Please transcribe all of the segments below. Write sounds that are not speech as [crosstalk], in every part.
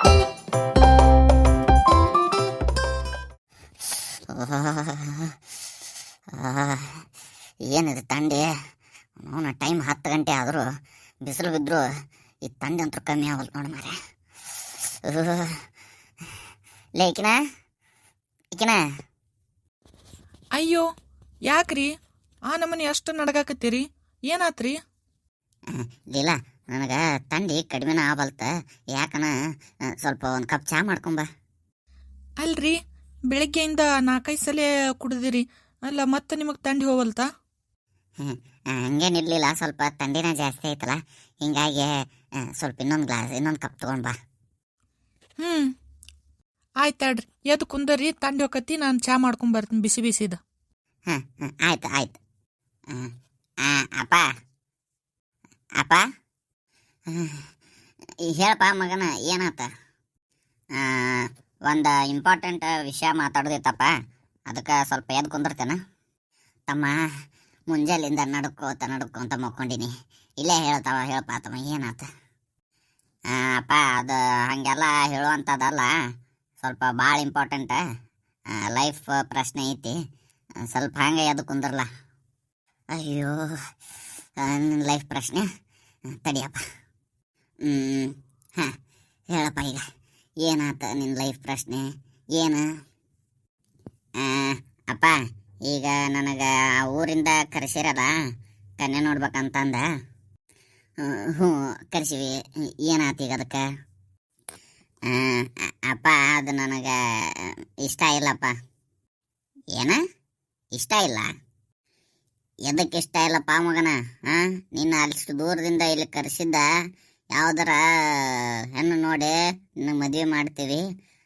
[laughs] ಏನಿದೆ ತಂಡಿ? ಅವನ ಟೈಮ್ ಹತ್ತು ಗಂಟೆ ಆದರೂ ಬಿಸಿಲು ಬಿದ್ದರೂ ಈ ತಂಡಿ ಅಂತೂ ಕಮ್ಮಿ ಆಗಲ್ಲ ನೋಡಿ ಮಾರೆ [laughs] ಲೇ ಈಕಿನ? ಈಕಿನ? ಅಯ್ಯೋ ಯಾಕ್ರಿ? ಆ ನಮ್ಮನೆ ಅಷ್ಟು ನಡಗಾಕತ್ತೀರಿ? ಏನಾತ್ರಿ? ಲೀಲಾ ನನಗೆ ತಂಡಿ ಕಡಿಮೆನ ಆಗಲ್ತ ಯಾಕನ ಸ್ವಲ್ಪ ಒಂದು ಕಪ್ ಚಾ ಮಾಡ್ಕೊಂಬ ಅಲ್ರಿ ಬೆಳಗ್ಗೆಯಿಂದ ನಾಲ್ಕೈದು ಸಲ ಕುಡಿದಿರಿ. ಅಲ್ಲ ಮತ್ತೆ ನಿಮಗೆ ತಂಡಿ ಹೋಗಲ್ತಾ? ಹಂಗೇನಿರ್ಲಿಲ್ಲ ಸ್ವಲ್ಪ ತಂಡಿನ ಜಾಸ್ತಿ ಐತಲ್ಲ. ಹಿಂಗಾಗಿ ಸ್ವಲ್ಪ ಇನ್ನೊಂದು ಗ್ಲಾಸ್ ಇನ್ನೊಂದು ಕಪ್ ತಗೊಂಡು ಬಾ. ಹ್ಞೂ ಆಯ್ತಾಡ್ರಿ ಎದ್ದು ಕುಂದರಿ ತಂಡಿ ಹೋಗತಿ ನಾನು ಚಾ ಮಾಡ್ಕೊಂಬರ್ತೀನಿ ಬಿಸಿ ಬಿಸಿದ. ಹಾಂ ಹಾಂ ಆಯ್ತು ಆಯ್ತು. ಅಪ್ಪ. ಅಪ್ಪ? ಹೇಳಪ್ಪ ಮಗನ, ಏನಾತ? ಒಂದು ಇಂಪಾರ್ಟೆಂಟ್ ವಿಷಯ ಮಾತಾಡೋದಿತ್ತಪ್ಪ. ಅದಕ್ಕೆ ಸ್ವಲ್ಪ ಎದ್ದು ಕುಂದಿರ್ತೇನೆ? ತಮ್ಮ, ಮುಂಜಾಲಿಂದ ನಡ್ಕೋತ ನಡ್ಕೊಂತ ಮಕ್ಕೊಂಡಿನಿ. ಇಲ್ಲೇ ಹೇಳ್ತಾವ, ಹೇಳಪ್ಪ ತಮ್ಮ, ಏನಾತ? ಅಪ್ಪ, ಅದು ಹಾಗೆಲ್ಲ ಹೇಳುವಂಥದ್ದಲ್ಲ ಸ್ವಲ್ಪ ಭಾಳ ಇಂಪಾರ್ಟೆಂಟ ಲೈಫ್ ಪ್ರಶ್ನೆ ಐತಿ. ಸ್ವಲ್ಪ ಹಂಗೆ ಎದ್ದು ಕುಂದ್ರಲ್ಲ ಅಯ್ಯೋ ಲೈಫ್ ಪ್ರಶ್ನೆ? ತಡಿಯಪ್ಪ. ಹ್ಞೂ ಹಾಂ, ಹೇಳಪ್ಪ ಈಗ. ಏನಾತ ನಿನ್ನ ಲೈಫ್ ಪ್ರಶ್ನೆ? ಏನು? ಅಪ್ಪ, ಈಗ ನನಗೆ ಆ ಊರಿಂದ ಕರೆಸಿರಲ್ಲ, ಕನ್ಯೆ ನೋಡ್ಬೇಕಂತಂದ. ಹ್ಞೂ, ಕರೆಸಿವಿ. ಏನಾತ ಈಗ ಅದಕ್ಕೆ? ಅಪ್ಪ, ಅದು ನನಗೆ ಇಷ್ಟ ಇಲ್ಲಪ್ಪ. ಏನ? ಇಷ್ಟ ಇಲ್ಲ? ಎದಕ್ಕೆ ಇಷ್ಟ ಇಲ್ಲಪ್ಪ ಮಗನ? ಹಾಂ ನಿನ್ನ ಅಷ್ಟು ದೂರದಿಂದ ಇಲ್ಲಿ ಕರೆಸಿದ್ದ ಯಾವ್ದಾರ, ಹೆಣ್ಣು ನೋಡಿ ಮದುವೆ ಮಾಡ್ತೀವಿ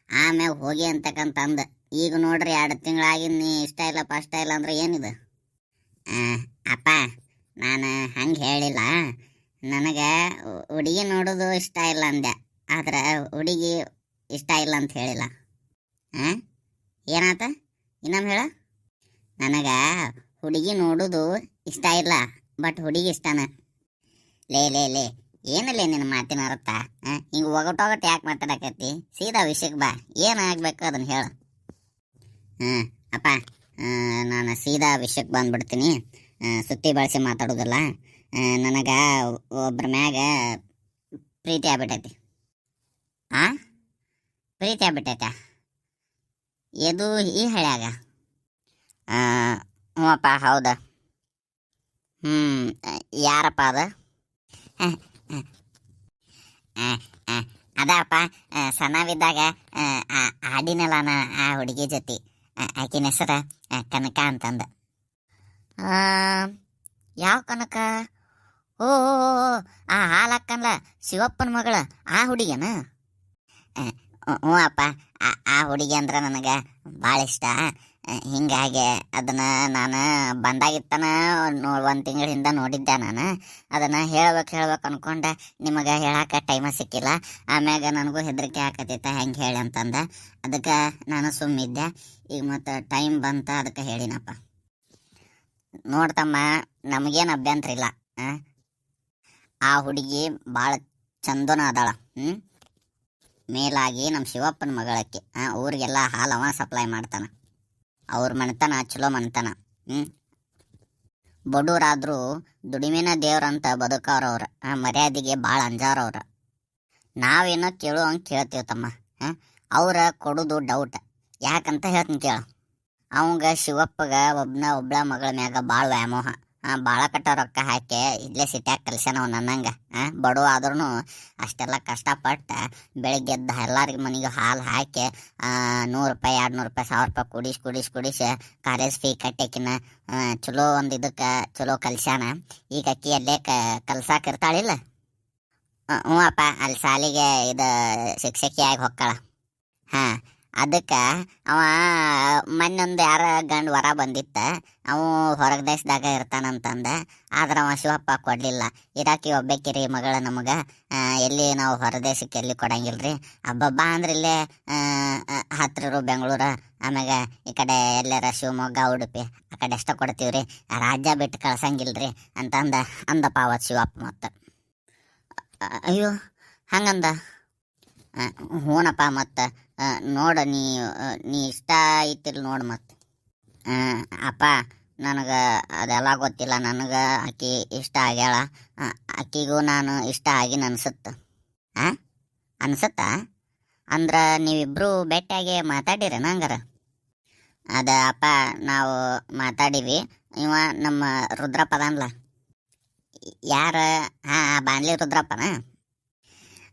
ಆಮ್ಯಾಗ ಹೋಗಿ ಅಂತಕ್ಕಂತ ಅಂದ. ಈಗ ನೋಡ್ರಿ ಎರಡು ತಿಂಗಳಾಗಿ ನೀ ಇಷ್ಟ ಇಲ್ಲಪ್ಪ ಪಷ್ಟ ಇಲ್ಲ ಅಂದ್ರೆ ಏನಿದು? ಅಪ್ಪ, ನಾನು ಹಂಗೆ ಹೇಳಿಲ್ಲ. ನನಗೆ ಹುಡುಗಿ ನೋಡೋದು ಇಷ್ಟ ಇಲ್ಲ ಅಂದೆ. ಆದ್ರೆ ಹುಡುಗಿ ಇಷ್ಟ ಇಲ್ಲ ಅಂತ ಹೇಳಿಲ್ಲ. ಹಾಂ ಏನಾತ? ಇನ್ನೊಮ್ಮೆ ಹೇಳ. ನನಗೆ ಹುಡುಗಿ ನೋಡೋದು ಇಷ್ಟ ಇಲ್ಲ, ಬಟ್ ಹುಡುಗಿ ಇಷ್ಟನ? ಲೇ ಲೇ ಲೇ ಏನಲ್ಲೇ ನಿನ್ನ ಮಾತಿನ ಅರ್ಥ. ಹಿಂಗೆ ಒಗಟೊಗಟ್ ಯಾಕೆ ಮಾತಾಡಕತ್ತಿ? ಸೀದಾ ವಿಷಯಕ್ಕೆ ಬಾ. ಏನು ಆಗ್ಬೇಕು ಅದನ್ನು ಹೇಳು. ಹಾಂ ಅಪ್ಪ ನಾನು ಸೀದಾ ವಿಷಯಕ್ಕೆ ಬಂದ್ಬಿಡ್ತೀನಿ. ಸುತ್ತಿ ಬಳಸಿ ಮಾತಾಡೋದಿಲ್ಲ. ನನಗೆ ಒಬ್ಬರ ಮ್ಯಾಗ ಪ್ರೀತಿ ಆಗ್ಬಿಟ್ಟೈತಿ. ಆ? ಪ್ರೀತಿ ಆಗ್ಬಿಟ್ಟೈತ? ಇದು ಈ ಹಳ್ಯಾಗ? ಹ್ಞೂ ಅಪ್ಪ ಹೌದಾ. ಹ್ಞೂ ಯಾರಪ್ಪ ಅದು? ಆ, ಅದಪ್ಪ ಸಣ್ಣವಿದ್ದಾಗ ಆಡಿನಲ್ಲ ನಾ ಆ ಹುಡುಗಿ ಜೊತೆ. ಆಕಿನ ಹೆಸರ ಕನಕ ಅಂತಂದ. ಆ, ಯಾವ ಕನಕ? ಓ ಆ ಹಾಲಕ್ಕಲ್ಲ ಶಿವಪ್ಪನ ಮಗಳ ಆ ಹುಡುಗಿಯನ? ಹ್ಞೂ ಅಪ್ಪ ಆ- ಹುಡುಗಿ ಅಂದ್ರೆ ನನಗೆ ಭಾಳ ಇಷ್ಟ. ಹಿಂಗಾಗಿ ಅದನ್ನ ನಾನು ಬಂದಾಗಿತ್ತನ ನೋ, ಒಂದು ತಿಂಗಳ ಹಿಂದೆ ನೋಡಿದ್ದೆ ನಾನು. ಅದನ್ನು ಹೇಳ್ಬೇಕು ಹೇಳ್ಬೇಕು ಅನ್ಕೊಂಡೆ. ನಿಮಗೆ ಹೇಳಕ್ಕೆ ಟೈಮ ಸಿಕ್ಕಿಲ್ಲ. ಆಮ್ಯಾಗ ನನಗೂ ಹೆದರಿಕೆ ಆಕತೈತೆ ಹೆಂಗೆ ಹೇಳಿ ಅಂತಂದ. ಅದಕ್ಕೆ ನಾನು ಸುಮ್ಮಿದ್ದೆ ಈಗ ಮತ್ತು ಟೈಮ್ ಬಂತ ಅದಕ್ಕೆ ಹೇಳಿನಪ್ಪ. ನೋಡ್ತಮ್ಮ ನಮಗೇನು ಅಭ್ಯಂತರ ಇಲ್ಲ. ಆ? ಹುಡುಗಿ ಭಾಳ ಚಂದನ ಅದಾಳ. ಮೇಲಾಗಿ ನಮ್ಮ ಶಿವಪ್ಪನ ಮಗಳಕ್ಕೆ. ಊರಿಗೆಲ್ಲ ಹಾಲು ಅವ ಸಪ್ಲೈ ಮಾಡ್ತಾನ. ಅವ್ರ ಮನೆತನ ಚಲೋ ಮನೆತನ ಹ್ಞೂ ದುಡಿಮಿನ ದುಡಿಮೆನ ದೇವ್ರಂತ ಬದುಕವ್ರವ್ರು ಮರ್ಯಾದೆಗೆ ಭಾಳ ಅಂಜಾರವ್ರು. ನಾವೇನೋ ಕೇಳುವಂಗೆ ಕೇಳ್ತೀವಿ ತಮ್ಮ ಅವ್ರ ಕೊಡೋದು ಡೌಟ್ ಯಾಕಂತ ಹೇಳ್ತೀನಿ ಕೇಳು. ಅವಂಗ ಶಿವಪ್ಪಗ ಒಬ್ನ ಒಬ್ಳ ಮಗಳ ಮ್ಯಾಗ ಭಾಳ ವ್ಯಾಮೋಹ. ಭಾಳ ಕಟ್ಟ ರೊಕ್ಕ ಹಾಕಿ ಇಲ್ಲೇ ಸಿಟ್ಯಾಗ ಕಲ್ಸ್ಯಾನ ಅವ್ನು ನನ್ನಂಗೆ. ಹಾಂ ಬಡವ ಆದ್ರೂ ಅಷ್ಟೆಲ್ಲ ಕಷ್ಟಪಟ್ಟು ಬೆಳಿಗ್ಗೆ ಎದ್ದು ಎಲ್ಲರಿಗೆ ಮನೆಗೆ ಹಾಲು ಹಾಕಿ ನೂರು ರೂಪಾಯಿ ಎರಡು ನೂರು ರೂಪಾಯಿ, ಸಾವಿರ ರೂಪಾಯಿ ಕುಡಿಸಿ ಕುಡಿಸಿ ಕುಡಿಸಿ ಕಾಲೇಜ್ ಫೀ ಕಟ್ಟಾಕಿನ ಚಲೋ ಒಂದು ಇದಕ್ಕೆ ಚಲೋ ಕಲ್ಸ್ಯಾನ. ಈಗ ಅಕ್ಕಿ ಅಲ್ಲೇ ಕ, ಕಲ್ಸಾಕ ಇರ್ತಾಳಿಲ್ಲ. ಹ್ಞೂ ಅಪ್ಪ ಅಲ್ಲಿ ಸಾಲಿಗೆ ಇದು ಶಿಕ್ಷಕಿಯಾಗಿ ಹೊಕ್ಕಾಳ. ಹಾಂ ಅದಕ್ಕೆ ಅವ ಮೊನ್ನೊಂದು ಯಾರ ಗಂಡು ವರ ಬಂದಿತ್ತ, ಅವು ಹೊರಗೆ ದೇಶದಾಗ ಇರ್ತಾನಂತಂದ. ಆದ್ರೆ ಅವ ಶಿವಪ್ಪ ಕೊಡಲಿಲ್ಲ. ಇರಾಕಿ ಒಬ್ಬಾಕಿರಿ ಮಗಳ ನಮಗೆ ಎಲ್ಲಿ ನಾವು ಹೊರದೇಶಕ್ಕೆ ಎಲ್ಲಿ ಕೊಡಂಗಿಲ್ರಿ? ಹಬ್ಬಬ್ಬ ಅಂದ್ರೆ ಇಲ್ಲೇ ಹತ್ತಿರರು ಬೆಂಗಳೂರು. ಆಮ್ಯಾಗ ಈ ಕಡೆ ಎಲ್ಲಾರ ಶಿವಮೊಗ್ಗ, ಉಡುಪಿ, ಆ ಕಡೆ ಎಷ್ಟ ಕೊಡ್ತೀವ್ರಿ. ರಾಜ್ಯ ಬಿಟ್ಟು ಕಳ್ಸಂಗಿಲ್ರಿ ಅಂತಂದ, ಅಂದಪ್ಪ ಅವತ್ತು ಶಿವಪ್ಪ ಮತ್ತು. ಅಯ್ಯೋ, ಹಂಗಂದ? ಹ್ಞೂನಪ್ಪ ಮತ್ತು. ನೋಡು, ನೀ ನೀ ಇಷ್ಟ ಐತಿಲ್ ನೋಡು ಮತ್ತೆ ಅಪ್ಪ, ನನಗೆ ಅದೆಲ್ಲ ಗೊತ್ತಿಲ್ಲ. ನನಗೆ ಆಕಿ ಇಷ್ಟ ಆಗ್ಯಾಳ. ಆಕಿಗೂ ನಾನು ಇಷ್ಟ ಆಗಿನ ಅನ್ಸುತ್ತೆ ಆ, ಅನ್ಸುತ್ತಾ? ಅಂದ್ರೆ ನೀವಿಬ್ರು ಭೇಟಿಯಾಗಿ ಮಾತಾಡಿರ ನಂಗರ. ಅದ, ಅಪ್ಪ, ನಾವು ಮಾತಾಡೀವಿ. ಇವ ನಮ್ಮ ರುದ್ರಪ್ಪ ಅದನ್ಲ. ಯಾರ? ಹಾಂ ಬಾನ್ಲಿ ರುದ್ರಪ್ಪನ?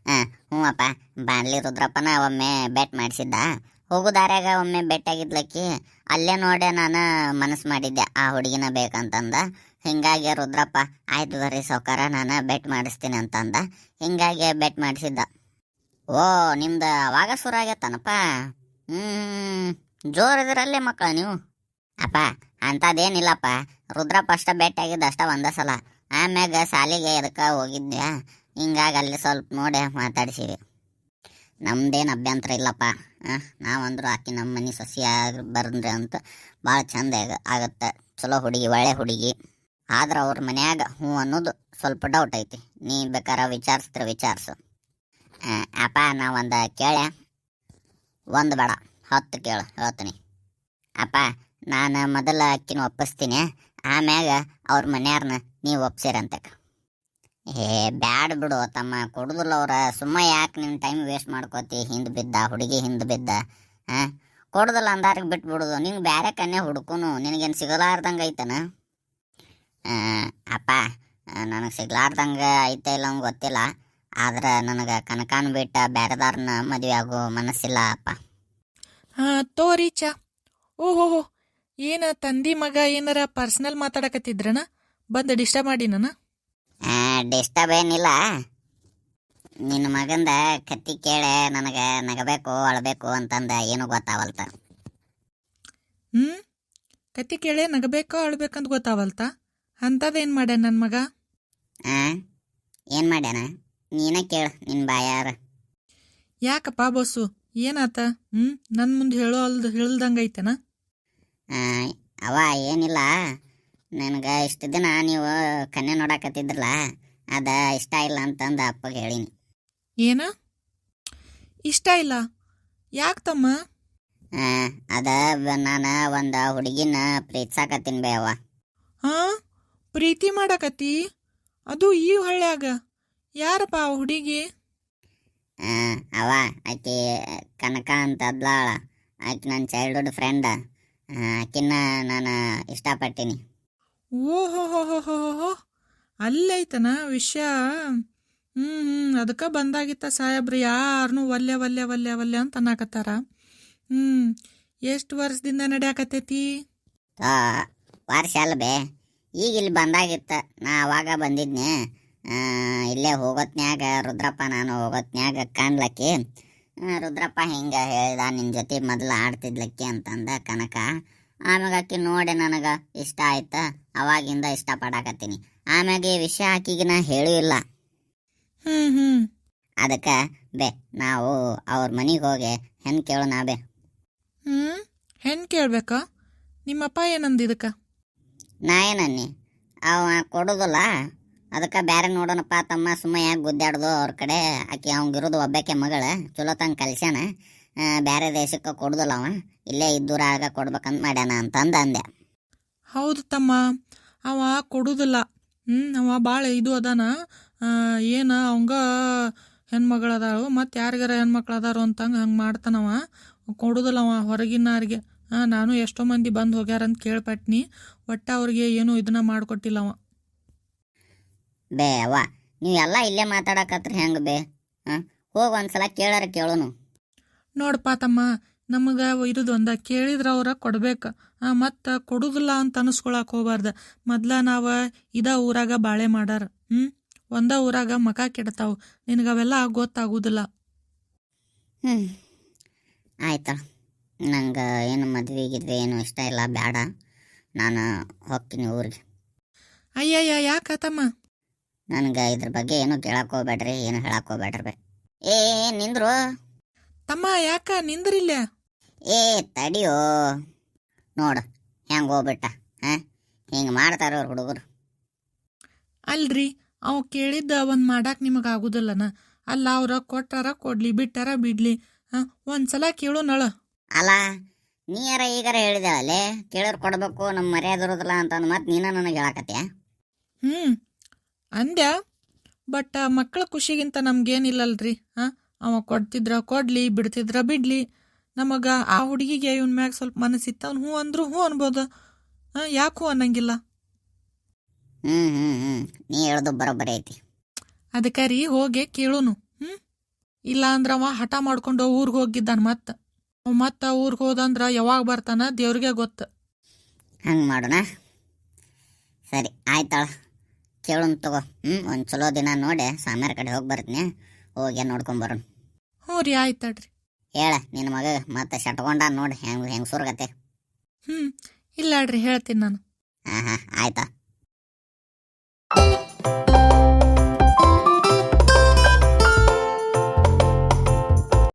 ಹ್ಞೂ ಅಪ್ಪ ಬಾನ್ಲಿ ರುದ್ರಪ್ಪನ ಒಮ್ಮೆ ಬೆಟ್ ಮಾಡಿಸಿದ್ದ. ಹೋಗುದಾರ್ಯಾಗ ಒಮ್ಮೆ ಬೆಟ್ಟಾಗಿದ್ಲಕ್ಕಿ ಅಲ್ಲೇ ನೋಡೆ ನಾನು ಮನಸ್ಸು ಮಾಡಿದ್ದೆ, ಆ ಹುಡುಗಿನ ಬೇಕಂತಂದ. ಹಿಂಗಾಗಿ ರುದ್ರಪ್ಪ, ಆಯ್ತು ಬರ್ರಿ ಸೌಕಾರ, ನಾನು ಬೆಟ್ ಮಾಡಿಸ್ತೀನಿ ಅಂತಂದ. ಹಿಂಗಾಗಿ ಬೆಟ್ ಮಾಡಿಸಿದ್ದ. ಓ, ನಿಮ್ದು ಅವಾಗ ಶುರು ಆಗೈತನಪ್ಪ ಹ್ಞೂ ಜೋರಿದ್ರಲ್ಲೇ ಮಕ್ಕಳ ನೀವು. ಅಪ್ಪ, ಅಂಥದ್ದೇನಿಲ್ಲಪ್ಪ. ರುದ್ರಪ್ಪ ಅಷ್ಟ ಬೆಟ್ಟಾಗಿದ್ದ ಅಷ್ಟ ಒಂದ ಸಲ. ಆಮ್ಯಾಗ ಸಾಲಿಗೆ ಎದಕ್ಕೆ ಹೋಗಿದ್ದೆ ಹಿಂಗಾಗಿ ಅಲ್ಲಿ ಸ್ವಲ್ಪ ನೋಡಿ ಮಾತಾಡಿಸಿವಿ ನಮ್ದೇನು ಅಭ್ಯಂತರ ಇಲ್ಲಪ್ಪ. ನಾವಂದ್ರೂ ಆಕಿ ನಮ್ಮ ಮನೆ ಸಸಿ ಬರ್ರಿ ಅಂತ ಭಾಳ ಚಂದ ಆಗುತ್ತೆ. ಚಲೋ ಹುಡುಗಿ, ಒಳ್ಳೆ ಹುಡುಗಿ. ಆದ್ರೆ ಅವ್ರ ಮನ್ಯಾಗ ಹ್ಞೂ ಅನ್ನೋದು ಸ್ವಲ್ಪ ಡೌಟ್ ಐತಿ. ನೀ ಬೇಕಾರ ವಿಚಾರಿಸ್ತ್ರ ವಿಚಾರಿಸು. ಅಪ್ಪಾ ಅಪ್ಪ ನಾ ಒಂದು ಕೇಳೆ. ಒಂದು ಬೇಡ, ಹತ್ತು ಕೇಳು, ಹೇಳ್ತೀನಿ. ಅಪ್ಪ, ನಾನು ಮೊದಲು ಅಕ್ಕಿನ ಒಪ್ಪಿಸ್ತೀನಿ. ಆಮ್ಯಾಗ ಅವ್ರ ಮನ್ಯಾರನ್ನ ನೀವು ಒಪ್ಸಿರಂತೆ ಏ, ಬ್ಯಾಡ್ ಬಿಡು ತಮ್ಮ. ಕೊಡುದಿಲ್ಲ ಅವ್ರ. ಸುಮ್ಮ ಯಾಕೆ ನಿನ್ನ ಟೈಮ್ ವೇಸ್ಟ್ ಮಾಡ್ಕೋತಿ? ಹಿಂದೆ ಬಿದ್ದ, ಹುಡುಗಿ ಹಿಂದೆ ಬಿದ್ದ ಹಾಂ ಕೊಡುದಿಲ್ಲ ಅಂದಾರಿಗೆ ಬಿಟ್ಬಿಡುದು. ನಿಂಗೆ ಬ್ಯಾರೆ ಕನ್ನೆ ಹುಡುಕುನು. ನಿನಗೇನು ಸಿಗಲಾರ್ದಂಗೆ ಐತನ ಅಪ್ಪ ನನಗೆ ಸಿಗ್ಲಾರ್ದಂಗೆ ಐತ ಇಲ್ಲ ಅಂತ ಗೊತ್ತಿಲ್ಲ. ಆದ್ರೆ ನನಗೆ ಕನಕಾನ್ ಬಿಟ್ಟ ಬೇರೆದಾರನ ಮದುವೆ ಆಗೋ ಮನಸ್ಸಿಲ್ಲ ಅಪ್ಪ. ಹಾಂ ತೋರಿ ಚಾ. ಓಹೋ, ಏನ ತಂದಿ ಮಗ ಏನಾರ ಪರ್ಸನಲ್ ಮಾತಾಡಕತ್ತಿದ್ರನ? ಬಂದು ಡಿಸ್ಟರ್ಬ್ ಮಾಡಿ ನಾನು ಡಿಸ್ಟರ್ಬ್ ಏನಿಲ್ಲ. ನಿನ್ನ ಮಗಂದ ಕತ್ತಿ ಕೇಳೆ ನನಗೆ ನಗಬೇಕು ಅಳಬೇಕು ಅಂತಂದ ಏನು ಗೊತ್ತಾವಲ್ತ? ಹ್ಞೂ ಕತ್ತಿ ಕೇಳೆ ನಗಬೇಕೋ ಅಳ್ಬೇಕಂತ ಗೊತ್ತಾವಲ್ತ? ಅಂಥದ್ದೇನು ಮಾಡ್ಯಾನ ನನ್ನ ಮಗ? ಆ ಏನು ಮಾಡ್ಯಾನ? ನೀನ ಕೇಳು ನಿನ್ನ ಬಾಯಾರ. ಯಾಕಪ್ಪ ಬಸ್ಸು ಏನಾತ? ಹ್ಞೂ ನನ್ನ ಮುಂದೆ ಹೇಳೋ ಅಲ್ದು ಹೇಳ್ದಂಗೆ ಐತೆನ ಆ, ಅವ ಏನಿಲ್ಲ. ನನಗೆ ಇಷ್ಟು ದಿನ ನೀವು ಕನ್ಯೆ ನೋಡಕತ್ತಿದ್ರಲ್ಲ ಅದ ಇಷ್ಟ ಇಲ್ಲ ಅಂತಂದ ಅಪ್ಪಗೆ ಹೇಳಿನಿ. ಏನ? ಇಷ್ಟ ಇಲ್ಲ? ಯಾಕೆ ತಮ್ಮ? ಅದ ನಾನು ಒಂದು ಹುಡುಗಿನ ಪ್ರೀತ್ಸಾಕತ್ತೀನಿ ಬೇ ಅವ್ವ. ಹಾಂ? ಪ್ರೀತಿ ಮಾಡಕತ್ತಿ? ಅದು ಈ ಹಳ್ಳ್ಯಾಗ. ಯಾರಪ್ಪ ಆ ಹುಡುಗಿ? ಅವ ಆಕೆ ಕನಕ ಅಂತ ಅದ್ಲಾಳ. ಆಕೆ ನನ್ನ ಚೈಲ್ಡ್ಹುಡ್ ಫ್ರೆಂಡ್ ಆಕಿನ್ನ ನಾನು ಇಷ್ಟಪಟ್ಟಿನಿ. ಓಹೋ ಅಲ್ಲೈತನ ವಿಷಯ? ಹ್ಞೂ ಹ್ಞೂ ಅದಕ್ಕೆ ಬಂದಾಗಿತ್ತ ಸಾಹೇಬ್ರು ಯಾರನ್ನೂ ಒಲ್ಲೆ ಒಲ್ಲೆ ಒಲ್ಲೆ ಒಲ್ಲೆ ಅಂತ ಅನ್ನಕತ್ತಾರ. ಹ್ಞೂ ಎಷ್ಟು ವರ್ಷದಿಂದ ನಡೆಯಕತ್ತೈತಿ? ವರ್ಷ ಅಲ್ಲ ಬೇ ಈಗ ಇಲ್ಲಿ ಬಂದಾಗಿತ್ತ. ನಾ ಅವಾಗ ಬಂದಿದ್ನೆ. ಇಲ್ಲೇ ಹೋಗೋತ್ನ್ಯಾಗ, ರುದ್ರಪ್ಪ ನಾನು ಹೋಗೋತ್ನ್ಯಾಗ ಕಾಣ್ಲಕ್ಕಿ. ರುದ್ರಪ್ಪ ಹಿಂಗೆ ಹೇಳ್ದ ನಿನ್ನ ಜೊತೆ ಮೊದಲು ಆಡ್ತಿದ್ಲಕ್ಕಿ ಅಂತಂದ ಕನಕ. ಆಮ್ಯಾಗ ಆಕಿ ನೋಡಿ ನನಗೆ ಇಷ್ಟ ಆಯ್ತ? ಅವಾಗಿಂದ ಇಷ್ಟಪಡಾಕತ್ತೀನಿ. ಆಮ್ಯಾಗ ಈ ವಿಷಯ ಆಕಿಗೆ ನಾ ಹೇಳೂ ಇಲ್ಲ. ಹ್ಞೂ ಹ್ಞೂ ಅದಕ್ಕೆ ಬೇ ನಾವು ಅವ್ರ ಮನೆಗೆ ಹೋಗಿ ಹೆಣ್ಣು ನಾ ಬೇ. ಹ್ಞೂ ಹೆಣ್ಣು ಕೇಳ್ಬೇಕ? ನಿಮ್ಮಪ್ಪ ಏನಂದ ಇದಕ್ಕೆ? ನಾ ಏನನ್ನಿ? ಅವ ಕೊಡೋದಿಲ್ಲ. ಅದಕ್ಕೆ ಬೇರೆ ನೋಡೋಣಪ್ಪ ತಮ್ಮ ಸುಮ್ಮ ಯಾಕೆ ಗುದ್ದಾಡ್ದು ಅವ್ರ ಕಡೆ. ಆಕಿ ಅವಂಗಿರೋದು ಒಬ್ಬಾಕೆ ಮಗಳ. ಚಲೋ ತಂಗ ಕಲ್ಸ್ಯಾನ. ಬೇರೆ ದೇಶಕ್ಕೆ ಕೊಡುದಿಲ್ಲ ಅವ. ಇಲ್ಲೇ ಇದ್ದೂರಾಗ ಕೊಡ್ಬೇಕಂತ ಮಾಡ್ಯಾನ ಅಂತಂದ ಅಂದೆ. ಹೌದು ತಮ್ಮ. ಅವ ಕೊಡುದಿಲ್ಲ. ಹ್ಞೂ ಅವ ಭಾಳ ಇದು ಅದಾನ. ಏನ ಅವಂಗ ಹೆಣ್ಮಗಳು ಮತ್ತೆ ಮತ್ತು ಯಾರಿಗಾರ ಹೆಣ್ಮಕ್ಳು ಅದಾರು ಅಂತಂಗೆ ಹಂಗೆ ಮಾಡ್ತಾನವ. ಕೊಡುದಿಲ್ಲ ಅವ ಹೊರಗಿನಾರಿಗೆ ಹಾಂ ನಾನು ಎಷ್ಟೋ ಮಂದಿ ಬಂದು ಹೋಗ್ಯಾರಂತ ಕೇಳ್ಪಟ್ನಿ. ಒಟ್ಟ ಅವ್ರಿಗೆ ಏನೂ ಇದನ್ನ ಮಾಡ್ಕೊಟ್ಟಿಲ್ಲ ಅವ. ಬೇ ಅವ್ವ ನೀವೆಲ್ಲ ಇಲ್ಲೇ ಮಾತಾಡಕತ್ರಿ ಹೆಂಗೆ ಬೇ? ಹಾಂ ಹೋಗಿ ಒಂದ್ಸಲ ಕೇಳಾರ ಕೇಳೋನು. ನೋಡಪ್ಪ ತಮ್ಮ ನಮಗೆ ಇರೋದು ಒಂದ. ಕೇಳಿದ್ರೆ ಅವ್ರ ಕೊಡ್ಬೇಕು. ಮತ್ತು ಕೊಡುದಿಲ್ಲ ಅಂತ ಅನಿಸ್ಕೊಳಕ್ ಹೋಗ್ಬಾರ್ದು. ಮೊದ್ಲ ನಾವು ಇದ ಊರಾಗ ಬಾಳೆ ಮಾಡಾರ. ಹ್ಞೂ ಒಂದ ಊರಾಗ ಮಕ ಕೆಡ್ತಾವು. ನಿನಗೆ ಅವೆಲ್ಲ ಗೊತ್ತಾಗುದಿಲ್ಲ. ಹ್ಞೂ ಆಯ್ತಾ. ನಂಗೆ ಏನು ಮದ್ವೆ ಗಿದ್ವೆ ಏನು ಇಷ್ಟ ಇಲ್ಲ ಬೇಡ ನಾನು ಹೋಗ್ತೀನಿ ಊರಿಗೆ. ಅಯ್ಯಯ್ಯ ಯಾಕ ತಮ್ಮ ನನಗೆ ಇದ್ರ ಬಗ್ಗೆ ಏನು ಕೇಳಾಕೋಬೇಡ್ರಿ ಹೋಗ್ಬೇಡ್ರಿ ಏನು ಹೇಳಕ್ಕೆ ಹೋಗ್ಬೇಡ್ರಿ. ಬೇ ಏ, ನಿಂದ್ರು? ತಮ್ಮ ಯಾಕ ನಿಂದ್ರಿಲ್ಲ ಏ ತಡಿಯೋ. ನೋಡು ಹೆಂಗೆ ಹೋಗ್ಬಿಟ್ಟ ಹಾಂ? ಹಿಂಗೆ ಮಾಡ್ತಾರ ಅವ್ರ ಹುಡುಗರು. ಅಲ್ರಿ ಅವ್ ಕೇಳಿದ್ದ ಒಂದು ಮಾಡಾಕ್ ನಿಮಗೆ ಆಗುದಿಲ್ಲನ? ಅಲ್ಲ ಅವ್ರ ಕೊಟ್ಟಾರ ಕೊಡ್ಲಿ ಬಿಟ್ಟಾರ ಬಿಡ್ಲಿ ಹಾ? ಒಂದ್ಸಲ ಕೇಳು ನಳ. ಅಲ್ಲ ನೀಯಾರ ಈಗಾರ ಹೇಳಿದಾಳಲ್ಲೇ? ಕೇಳೋರು ಕೊಡ್ಬೇಕು ನಮ್ಮ ಮರ್ಯಾದೆ ಇರೋದಿಲ್ಲ ಅಂತಂದು ಮತ್ತೆ ನೀನ ನನಗೆ ಹೇಳಾಕತ್ಯ? ಹ್ಮ್ ಅಂದ್ಯ? ಬಟ್ ಮಕ್ಕಳ ಖುಷಿಗಿಂತ ನಮ್ಗೇನಿಲ್ಲಲ್ರಿ ಹಾ? ಅವ ಕೊಡ್ತಿದ್ರ ಕೊಡ್ಲಿ ಬಿಡ್ತಿದ್ರ ಬಿಡ್ಲಿ. ನಮಗ ಆ ಹುಡುಗಿಗೆ ಇವನ್ ಮ್ಯಾಗ ಸ್ವಲ್ಪ ಮನಸ್ಸಿತ್ತ. ಅವ್ನು ಹ್ಞೂ ಅಂದ್ರು ಹೂ ಅನ್ಬೋದು. ಹಾ ಯಾಕೆ ಹೂ ಅನ್ನಂಗಿಲ್ಲ? ಹ್ಞೂ ನೀ ಹೇಳೋದು ಬರೋಬ್ಬರಿ ಐತಿ. ಅದಕ್ಕೆ ರೀ ಹೋಗಿ ಕೇಳುನು. ಹ್ಮ್? ಇಲ್ಲ ಅಂದ್ರ ಅವ ಹಠ ಮಾಡ್ಕೊಂಡು ಊರಿಗೆ ಹೋಗಿದ್ದಾನ ಮತ್ತ. ಮತ್ತೆ ಮತ್ತ ಊರಿಗೆ ಹೋದಂದ್ರ ಯಾವಾಗ ಬರ್ತಾನ ದೇವ್ರಿಗೆ ಗೊತ್ತ. ಹಂಗೆ ಮಾಡೋಣ? ಸರಿ ಆಯ್ತಾಳ ಕೇಳೋಣ ತಗೋ. ಹ್ಞೂ ಒಂದು ಚಲೋ ದಿನ ನೋಡಿ. ಸಾಮ್ಯಾರ ಕಡೆ ಹೋಗಿ ಬರ್ತೀನಿ ಹೋಗಿ ನೋಡ್ಕೊಂಬರೋಣ ಹ್ಞೂ ರೀ ಆಯ್ತಾಡ್ರಿ ಹೇಳ ನಿನ್ನ ಮಗ ಮತ್ತೆ ಶಟ್ಕೊಂಡ ನೋಡಿ ಹೆಂಗ್ ಹೆಂಗ್ ಸುರ್ಗತ್ತೆ. ಹ್ಮ್ ಇಲ್ಲಾಡ್ರಿ ಹೇಳ್ತೀನಿ ನಾನು. ಹಾಂ ಹಾಂ ಆಯ್ತಾ.